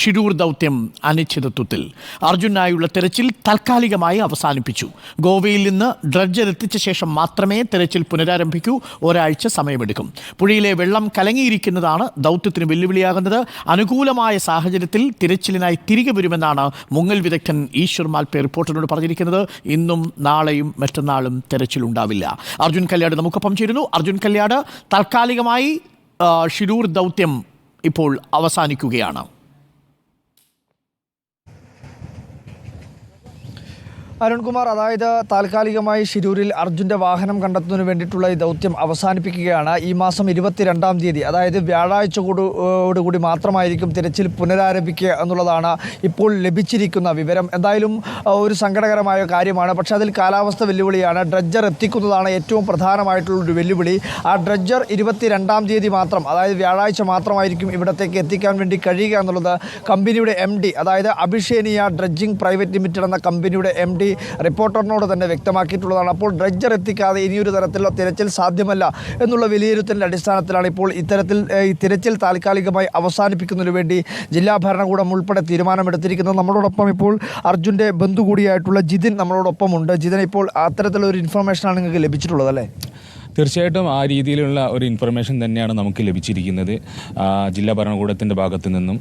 ഷിരൂർ ദൗത്യം അനിശ്ചിതത്വത്തിൽ അർജുനായുള്ള തെരച്ചിൽ താൽക്കാലികമായി അവസാനിപ്പിച്ചു. ഗോവയിൽ നിന്ന് ഡ്രഡ്ജർ എത്തിച്ച ശേഷം മാത്രമേ തെരച്ചിൽ പുനരാരംഭിക്കൂ. ഒരാഴ്ച സമയമെടുക്കും. പുഴയിലെ വെള്ളം കലങ്ങിയിരിക്കുന്നതാണ് ദൗത്യത്തിന് വെല്ലുവിളിയാകുന്നത്. അനുകൂലമായ സാഹചര്യത്തിൽ തിരച്ചിലിനായി തിരികെ വരുമെന്നാണ് മുങ്ങൽ വിദഗ്ധൻ ഈശ്വർ മാൽപേ റിപ്പോർട്ടറിനോട് പറഞ്ഞിരിക്കുന്നത്. ഇന്നും നാളെയും മറ്റന്നാളും തെരച്ചിലുണ്ടാവില്ല അർജുൻ കല്യാട് നമുക്കൊപ്പം ചേരുന്നു. അർജുൻ കല്യാട് താൽക്കാലികമായി ഷിരൂർ ദൗത്യം ഇപ്പോൾ അവസാനിക്കുകയാണ്. അരുൺകുമാർ അതായത് താൽക്കാലികമായി ശിരൂരിൽ അർജുന്റെ വാഹനം കണ്ടെത്തുന്നതിന് വേണ്ടിയിട്ടുള്ള ഈ ദൗത്യം അവസാനിപ്പിക്കുകയാണ് ഈ മാസം ഇരുപത്തിരണ്ടാം തീയതി. അതായത് വ്യാഴാഴ്ച കൂടി- മാത്രമായിരിക്കും തിരച്ചിൽ പുനരാരംഭിക്കുക എന്നുള്ളതാണ് ഇപ്പോൾ ലഭിച്ചിരിക്കുന്ന വിവരം. എന്തായാലും ഒരു സങ്കടകരമായ കാര്യമാണ്. പക്ഷേ അതിൽ കാലാവസ്ഥ വെല്ലുവിളിയാണ്. ഡ്രഡ്ജർ എത്തിക്കുന്നതാണ് ഏറ്റവും പ്രധാനമായിട്ടുള്ള ഒരു വെല്ലുവിളി. ആ ഡ്രഡ്ജർ ഇരുപത്തിരണ്ടാം തീയതി മാത്രം അതായത് വ്യാഴാഴ്ച മാത്രമായിരിക്കും ഇവിടത്തേക്ക് എത്തിക്കാൻ വേണ്ടി കഴിയുക എന്നുള്ളത് കമ്പനിയുടെ എം അതായത് അഭിഷേനിയ ഡ്രഡ്ജിംഗ് പ്രൈവറ്റ് ലിമിറ്റഡ് എന്ന കമ്പനിയുടെ എം ഡി റിപ്പോർട്ടറിനോട് തന്നെ വ്യക്തമാക്കിയിട്ടുള്ളതാണ്. അപ്പോൾ ഡ്രഡ്ജർ എത്തിക്കാതെ ഇനിയൊരു തരത്തിലുള്ള തിരച്ചിൽ സാധ്യമല്ല എന്നുള്ള വിലയിരുത്തലിന്റെ അടിസ്ഥാനത്തിലാണ് ഇപ്പോൾ ഇത്തരത്തിൽ ഈ തിരച്ചിൽ താൽക്കാലികമായി അവസാനിപ്പിക്കുന്നതിന് വേണ്ടി ജില്ലാ ഭരണകൂടം ഉൾപ്പെടെ തീരുമാനമെടുത്തിരിക്കുന്നത്. നമ്മളോടൊപ്പം ഇപ്പോൾ അർജുന്റെ ബന്ധു കൂടിയായിട്ടുള്ള ജിതിൻ നമ്മളോടൊപ്പം ഉണ്ട് ജിതിൻ ഇപ്പോൾ അത്തരത്തിലുള്ള ഒരു ഇൻഫർമേഷനാണ് നിങ്ങൾക്ക് ലഭിച്ചിട്ടുള്ളത് അല്ലേ? തീർച്ചയായിട്ടും ആ രീതിയിലുള്ള ഒരു ഇൻഫർമേഷൻ തന്നെയാണ് നമുക്ക് ലഭിച്ചിരിക്കുന്നത് ജില്ലാ ഭരണകൂടത്തിന്റെ ഭാഗത്തു നിന്നും.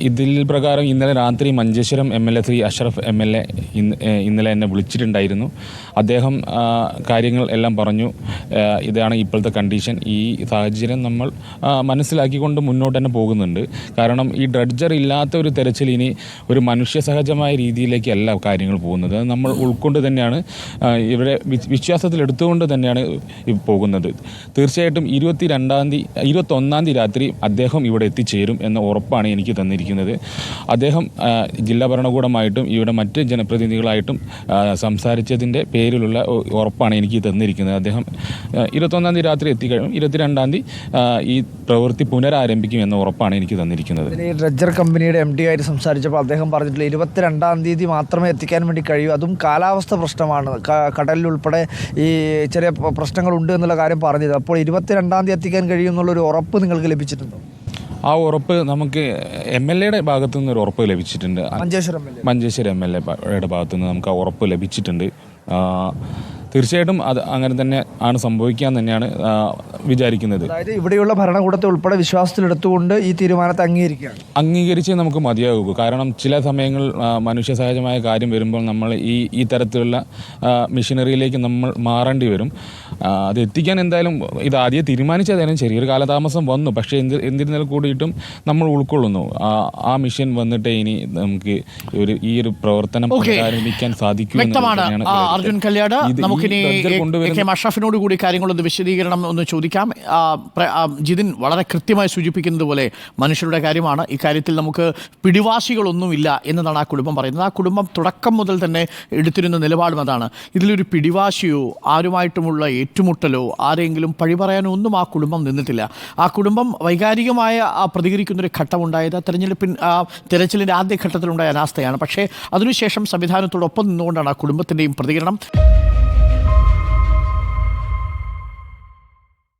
ഇതിൽ പ്രകാരം ഇന്നലെ രാത്രി Manjeshwaram M L A Shri Ashraf M L A ഇന്നലെ എന്നെ വിളിച്ചിട്ടുണ്ടായിരുന്നു. അദ്ദേഹം കാര്യങ്ങൾ എല്ലാം പറഞ്ഞു. ഇതാണ് ഇപ്പോഴത്തെ കണ്ടീഷൻ ഈ സാഹചര്യം നമ്മൾ മനസ്സിലാക്കിക്കൊണ്ട് മുന്നോട്ട് തന്നെ പോകുന്നുണ്ട്. കാരണം ഈ ഡ്രഡ്ജർ ഇല്ലാത്ത ഒരു തെരച്ചിൽ ഇനി ഒരു മനുഷ്യ സഹജമായ രീതിയിലേക്കല്ല കാര്യങ്ങൾ പോകുന്നത്. നമ്മൾ ഉൾക്കൊണ്ട് തന്നെയാണ് ഇവരെ വി- വിശ്വാസത്തിൽ എടുത്തുകൊണ്ട് തന്നെയാണ് പോകുന്നത്. തീർച്ചയായിട്ടും ഇരുപത്തി രണ്ടാം തീയതി ഇരുപത്തൊന്നാം തീയതി രാത്രി അദ്ദേഹം ഇവിടെ എത്തിച്ചേരും എന്ന ഉറപ്പാണ് എനിക്ക് തന്നിരിക്കുന്നത്. അദ്ദേഹം ജില്ലാ ഭരണകൂടമായിട്ടും ഇവിടെ മറ്റ് ജനപ്രതിനിധികളായിട്ടും സംസാരിച്ചതിന്റെ പേരിലുള്ള ഉറപ്പാണ് എനിക്ക് തന്നിരിക്കുന്നത്. അദ്ദേഹം ഇരുപത്തൊന്നാം തീയതി രാത്രി എത്തിക്കഴിയും ഇരുപത്തിരണ്ടാം തീയതി ഈ പ്രവൃത്തി പുനരാരംഭിക്കും എന്ന ഉറപ്പാണ് എനിക്ക് തന്നിരിക്കുന്നത്. ഈ കമ്പനിയുടെ എം ഡി ആയിട്ട് സംസാരിച്ചപ്പോൾ അദ്ദേഹം പറഞ്ഞിട്ടുള്ള ഇരുപത്തിരണ്ടാം തീയതി മാത്രമേ എത്തിക്കാൻ വേണ്ടി കഴിയൂ. അതും കാലാവസ്ഥ പ്രശ്നമാണ്. കടലിലുൾപ്പെടെ ഈ ചെറിയ പ്രശ്നങ്ങളുണ്ട് എന്നുള്ള കാര്യം പറഞ്ഞത്. അപ്പോൾ ഇരുപത്തിരണ്ടാം തീയതി എത്തിക്കാൻ കഴിയും എന്നുള്ളൊരു ഉറപ്പ് നിങ്ങൾക്ക് ലഭിച്ചിട്ടുണ്ടോ? ആ ഉറപ്പ് നമുക്ക് എം എൽ എയുടെ ഭാഗത്തു നിന്ന് ഒരു ഉറപ്പ് ലഭിച്ചിട്ടുണ്ട്. മഞ്ചേശ്വരം മഞ്ചേശ്വരം എം എൽ എയുടെ ഭാഗത്തു നിന്ന് നമുക്ക് ആ ഉറപ്പ് ലഭിച്ചിട്ടുണ്ട്. തീർച്ചയായിട്ടും അത് അങ്ങനെ തന്നെ ആണ് സംഭവിക്കാൻ തന്നെയാണ് വിചാരിക്കുന്നത്. അതായത് ഇവിടെയുള്ള ഭരണകൂടത്തെ ഉൾപ്പെടെ വിശ്വാസത്തിലെടുത്തുകൊണ്ട് ഈ തീരുമാനത്തെ അംഗീകരിക്കുകയാണ്. അംഗീകരിച്ചേ നമുക്ക് മതിയാകൂ കാരണം ചില സമയങ്ങളിൽ മനുഷ്യ സഹജമായ കാര്യം വരുമ്പോൾ നമ്മൾ ഈ ഈ തരത്തിലുള്ള മെഷീനറിയിലേക്ക് നമ്മൾ മാറേണ്ടി വരും. അത് എത്തിക്കാൻ എന്തായാലും ഇത് ആദ്യം തീരുമാനിച്ചതായാലും ചെറിയൊരു കാലതാമസം വന്നു. പക്ഷേ എന്ത് എന്തിരുന്നാൽ കൂടിയിട്ടും നമ്മൾ ഉൾക്കൊള്ളുന്നു. ആ ആ മിഷൻ വന്നിട്ട് ഇനി നമുക്ക് ഒരു ഈ ഒരു പ്രവർത്തനം ആരംഭിക്കാൻ സാധിക്കും. അർജുൻ കല്യാട് ഈ നമുക്കിനി കെ അഷ്റഫിനോട് കൂടി കാര്യങ്ങളൊന്ന് വിശദീകരണം ഒന്ന് ചോദിക്കാം. ജിതിൻ വളരെ കൃത്യമായി സൂചിപ്പിക്കുന്നത് പോലെ മനുഷ്യരുടെ കാര്യമാണ്. ഇക്കാര്യത്തിൽ നമുക്ക് പിടിവാശികളൊന്നുമില്ല എന്നതാണ് ആ കുടുംബം പറയുന്നത്. ആ കുടുംബം തുടക്കം മുതൽ തന്നെ എടുത്തിരുന്ന നിലപാടും അതാണ്. ഇതിലൊരു പിടിവാശിയോ ആരുമായിട്ടുമുള്ള ഏറ്റുമുട്ടലോ ആരെങ്കിലും പഴി പറയാനോ ഒന്നും ആ കുടുംബം നിന്നിട്ടില്ല. ആ കുടുംബം വൈകാരികമായ പ്രതികരിക്കുന്നൊരു ഘട്ടമുണ്ടായത് തെരഞ്ഞെടുപ്പിൻ ആ തെരച്ചിലിന്റെ ആദ്യ ഘട്ടത്തിലുണ്ടായ അനാസ്ഥയാണ് പക്ഷേ അതിനുശേഷം സംവിധാനത്തോടൊപ്പം നിന്നുകൊണ്ടാണ് ആ കുടുംബത്തിന്റെയും പ്രതികരണം.